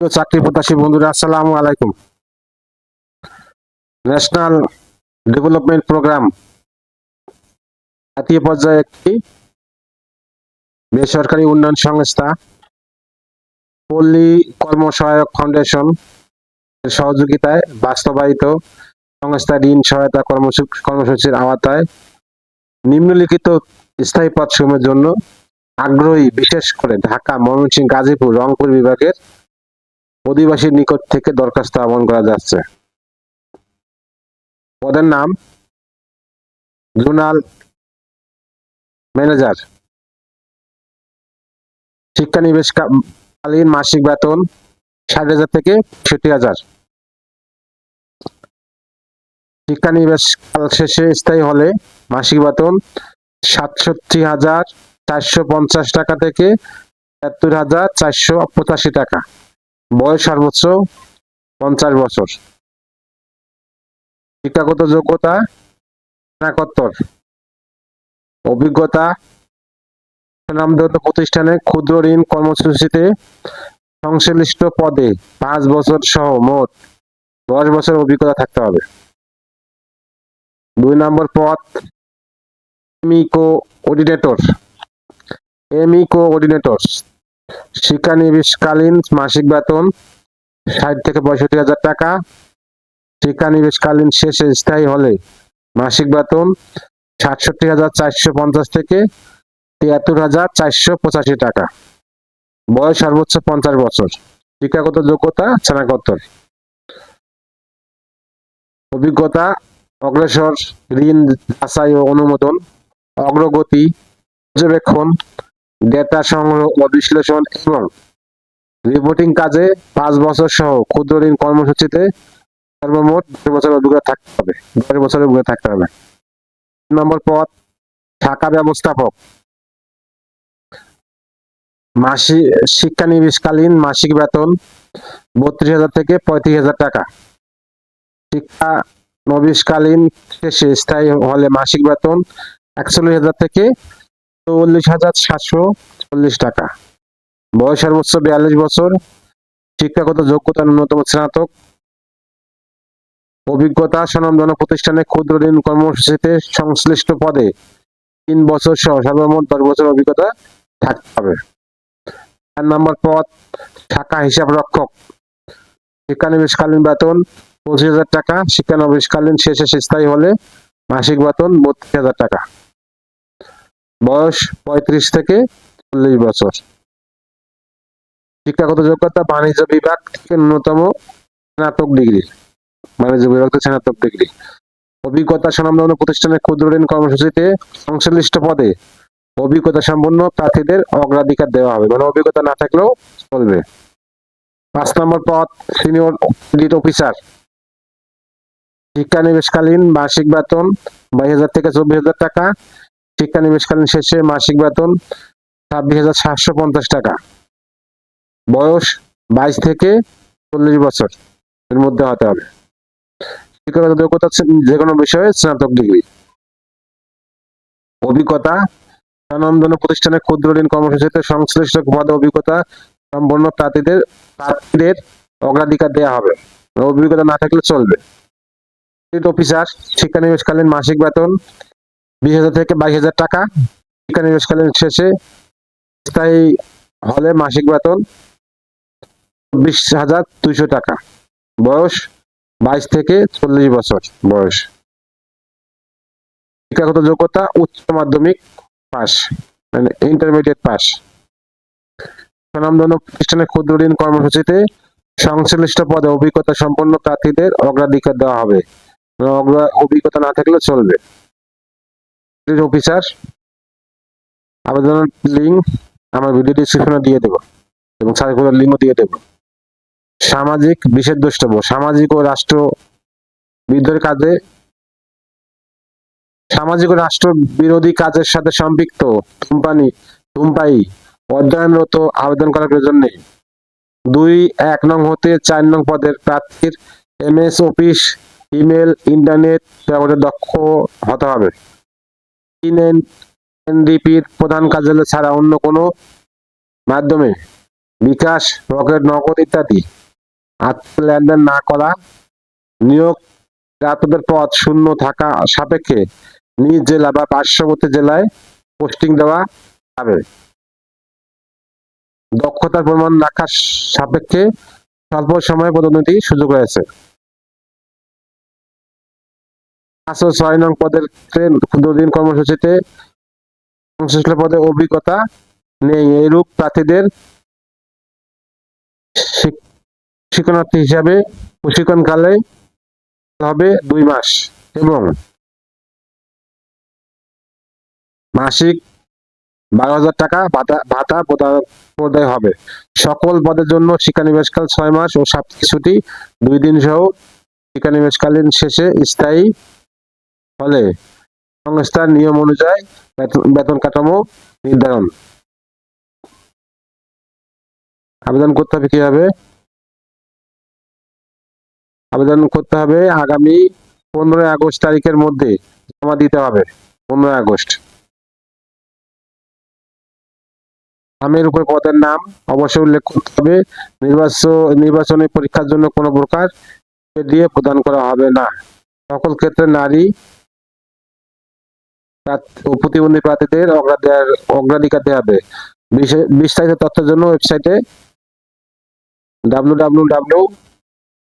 চাকরি প্রত্যাশী বন্ধুরা, আসসালামু আলাইকুম। ন্যাশনাল ডেভেলপমেন্ট প্রোগ্রাম জাতীয় পর্যায়ে একটি বেসরকারি উন্নয়ন সংস্থা, পল্লী কর্মসহায়ক ফাউন্ডেশন সহযোগিতায় বাস্তবায়িত সংস্থা ঋণ সহায়তা কর্মসূচি কর্মসূচির আওতায় নিম্নলিখিত স্থায়ী পদসমূহের জন্য আগ্রহী, বিশেষ করে ঢাকা, ময়মনসিংহ, গাজীপুর, রংপুর বিভাগের অধিবাসীর নিকট থেকে দরখাস্ত আহ্বান করা যাচ্ছে। পদের নাম জোনাল ম্যানেজার। শিক্ষানিবেশ কা- কালীন মাসিক বেতন ষাট হাজার থেকে পঁয়ষট্টি হাজার। শিক্ষানিবেশ কাল শেষে স্থায়ী হলে মাসিক বেতন সাতষট্টি হাজার চারশো পঞ্চাশ টাকা থেকে একাত্তর হাজার চারশো পঁচাশি টাকা। বয়স সর্বোচ্চ পঞ্চাশ বছর। শিক্ষাগত যোগ্যতা স্নাতকোত্তর অভিজ্ঞতা, সুনামধন্য প্রতিষ্ঠানে ক্ষুদ্র ঋণ কর্মসূচিতে সংশ্লিষ্ট পদে পাঁচ বছর সহ মোট দশ বছর অভিজ্ঞতা থাকতে হবে। দুই নম্বর পদ এমিকো অর্ডিনেটর এমিকো অর্ডিনেটর শিক্ষানিবেশকালীন মাসিক বেতন ষাট থেকে পঁয়ষট্টি হাজার টাকা। শিক্ষানিবেশকালীন শেষে স্থায়ী হলে মাসিক বেতন সাতষট্টি হাজার চারশো পঞ্চাশ থেকে তিয়াত্তর হাজার চারশো পঁচাশি টাকা। বয়স সর্বোচ্চ পঞ্চাশ বছর। শিক্ষাগত যোগ্যতা স্নাতকোত্তর। অভিজ্ঞতা, অগ্রসর, ঋণ যাচাই ও অনুমোদন, অগ্রগতি, পর্যবেক্ষণ ডেটা সংগ্রহ ও বিশ্লেষণ এবং রিপোর্টিং কাজে পাঁচ বছর সহ ক্ষুদ্র ঋণ কর্মসূচিতে সর্বমোট দশ বছর অভিজ্ঞতা থাকতে হবে। দশ বছরের অভিজ্ঞতা থাকতে হবে। নম্বর পদ শাখা ব্যবস্থাপক। মাসিক শিক্ষানিবেশকালীন মাসিক বেতন বত্রিশ হাজার থেকে পঁয়ত্রিশ হাজার টাকা। শিক্ষা নবিশকালীন শেষে স্থায়ী হলে মাসিক বেতন একচল্লিশ হাজার থেকে চল্লিশ হাজার সাতশো চল্লিশ টাকা। বয়স সর্বোচ্চ বিয়াল্লিশ বছর। শিক্ষাগত যোগ্যতা ন্যূনতম স্নাতক। অভিজ্ঞতা স্বনামধন্য প্রতিষ্ঠানে ক্ষুদ্র ঋণ কর্মসূচিতে সংশ্লিষ্ট পদে তিন বছর সহ সর্বমোট দশ বছর অভিজ্ঞতা থাকতে হবে। চার নম্বর পদ, শাখা হিসাব রক্ষক। শিক্ষানিবেশকালীন বেতন পঁচিশ হাজার টাকা। শিক্ষানবিশকালীন শেষে স্থায়ী হলে মাসিক বেতন বত্রিশ হাজার টাকা। বয়স পঁয়ত্রিশ থেকে চল্লিশ বছর। শিক্ষাগত যোগ্যতা, বাণিজ্য বিভাগ থেকে ন্যূনতম স্নাতক ডিগ্রি। বাণিজ্য বিভাগ থেকে স্নাতক ডিগ্রি। অভিজ্ঞতা স্বনামধন্য প্রতিষ্ঠানের ক্ষুদ্র ঋণ কর্মসূচিতে সংশ্লিষ্ট পদে অভিজ্ঞতা সম্পন্ন প্রার্থীদের অগ্রাধিকার দেওয়া হবে। মানে অভিজ্ঞতা না থাকলেও চলবে। পাঁচ নম্বর পদ, সিনিয়র অডিট অফিসার। শিক্ষানিবেশকালীন বার্ষিক বেতন বাইশ হাজার থেকে চব্বিশ হাজার টাকা। শিক্ষানিবেশকালীন শেষে মাসিক বেতন ছাব্বিশ হাজার সাতশো পঞ্চাশ টাকা। বয়স বাইশ থেকে চল্লিশ বছর। এর মধ্যে হতে হবে। শিক্ষাগত যোগ্যতা যে কোনো বিষয়ে স্নাতক ডিগ্রি। অভিজ্ঞতা, স্বনামধন্য প্রতিষ্ঠানে ক্ষুদ্র ঋণ কর্মসূচিতে সংশ্লিষ্ট পদে অভিজ্ঞতা সম্পন্ন প্রার্থীদের প্রার্থীদের অগ্রাধিকার দেওয়া হবে। অভিজ্ঞতা না থাকলে চলবে। অফিসার শিক্ষানিবেশকালীন মাসিক বেতন বিশ হাজার থেকে বাইশ হাজার টাকা। শিক্ষানিবেশকালীন শেষে স্থায়ী হলে মাসিক বেতন বিশ হাজার দুইশো টাকা। বয়স বাইশ থেকে চল্লিশ বছর বয়স। শিক্ষাগত যোগ্যতা উচ্চ মাধ্যমিক পাস মানে ইন্টারমিডিয়েট পাস। স্বনামধন্য প্রতিষ্ঠানে ক্ষুদ্র ঋণ কর্মসূচিতে সংশ্লিষ্ট পদে অভিজ্ঞতা সম্পন্ন প্রার্থীদের অগ্রাধিকার দেওয়া হবে। অভিজ্ঞতা না থাকলে চলবে। অফিসার আবেদনের লিঙ্ক আমার ভিডিও ডিসক্রিপশনে দিয়ে দেবো এবং সার্কুলার লিঙ্কও দিয়ে দেবো। সামাজিক বিশেষ দ্রষ্টব্য, সামাজিক ও রাষ্ট্র বিদ্রোহের কাজে, সামাজিক ও রাষ্ট্র বিরোধী কাজের সাথে সম্পৃক্ত কোম্পানি ধূমপাই অধ্যয়নরত, আবেদন করার নেই। দুই, এক নং হতে চার নং পদের প্রার্থীর এমএস অফিস ইমেল ইন্টারনেট ব্যবহারে দক্ষ হতে হবে। এনডিপির প্রধান কার্যালয় ছাড়া অন্য কোনো মাধ্যমে। বিকাশ, রকেট, নগদ ইত্যাদি। আর্থিক লেনদেন না করা নিয়োগ প্রাপ্তদের পদ শূন্য থাকা সাপেক্ষে নিজ জেলা বা পার্শ্ববর্তী জেলায় পোস্টিং দেওয়া যাবে। দক্ষতার প্রমাণ রাখার সাপেক্ষে স্বল্প সময় পদোন্নতি সুযোগ রয়েছে। পাঁচ ছয় নং পদের ক্ষুদ্রদিন কর্মসূচিতে সংশ্লিষ্ট পদে অভিজ্ঞতা নেই। এইরূপ প্রার্থীদের শিক- শিক্ষণার্থী হিসাবে প্রশিক্ষণকালে হবে দুই মাস এবং মাসিক বারো হাজার টাকা ভাতা প্রদায় হবে। সকল পদের জন্য শিক্ষানিবেশকাল ছয় মাস ও সাপ্তাহিক ছুটি দুই দিন সহ শিক্ষানিবেশকালীন শেষে স্থায়ী হলে সংস্থার নিয়ম অনুযায়ী বেতন- কাঠামো নির্ধারণ। আবেদন করতে হবে কীভাবে? আবেদন করতে হবে আগামী পনেরোই আগস্ট তারিখের মধ্যে জমা দিতে হবে, পনেরোই আগস্ট। নামের উপর পদের নাম অবশ্যই উল্লেখ করতে হবে। নির্বাচন নির্বাচনী পরীক্ষার জন্য কোনো প্রকার দিয়ে প্রদান করা হবে না। সকল ক্ষেত্রে নারী প্রতিবন্ধী প্রার্থীদের অগ্রাধিকার অগ্রাধিকার দেওয়া হবে। বিস্তারিত তথ্যের জন্য ওয়েবসাইটে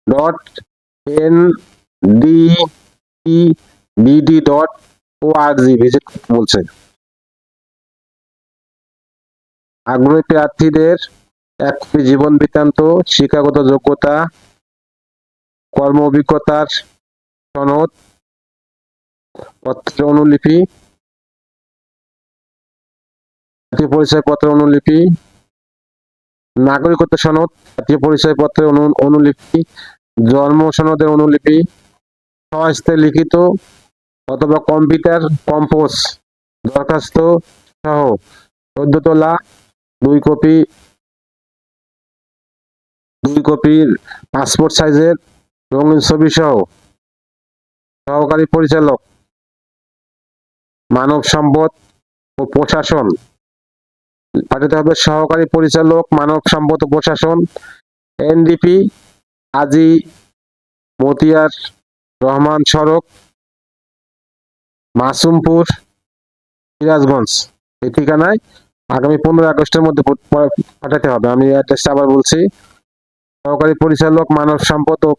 dot N D dot O R G visit বলছে। আগ্রহী প্রার্থীদের এক জীবন বৃত্তান্ত, শিক্ষাগত যোগ্যতা, কর্ম অভিজ্ঞতার সনদ পত্রের অনুলিপি জাতীয় পরিচয়পত্র অনুলিপি, নাগরিকত্ব সনদ, জাতীয় পরিচয়পত্রের অনু- অনুলিপি, জন্ম সনদের অনুলিপি স্বহস্তে লিখিত অথবা কম্পিউটার কম্পোজ দরখাস্ত সহ চোদ্দ তোলা দুই কপি, দুই কপির পাসপোর্ট সাইজের রঙিন ছবি সহ সহকারী পরিচালক, মানব সম্পদ ও প্রশাসন। পাঠাতে হবে সহকারী পরিচালক, মানব সম্পদ প্রশাসন, এনডিপি আজি মতিয়ার রহমান সড়ক, মাসুমপুর, সিরাজগঞ্জ। এই ঠিকানায় আগামী পনেরো আগস্টের মধ্যে পাঠাতে হবে। আমি অ্যাড্রেসটা আবার বলছি। সহকারী পরিচালক, মানব সম্পদ ও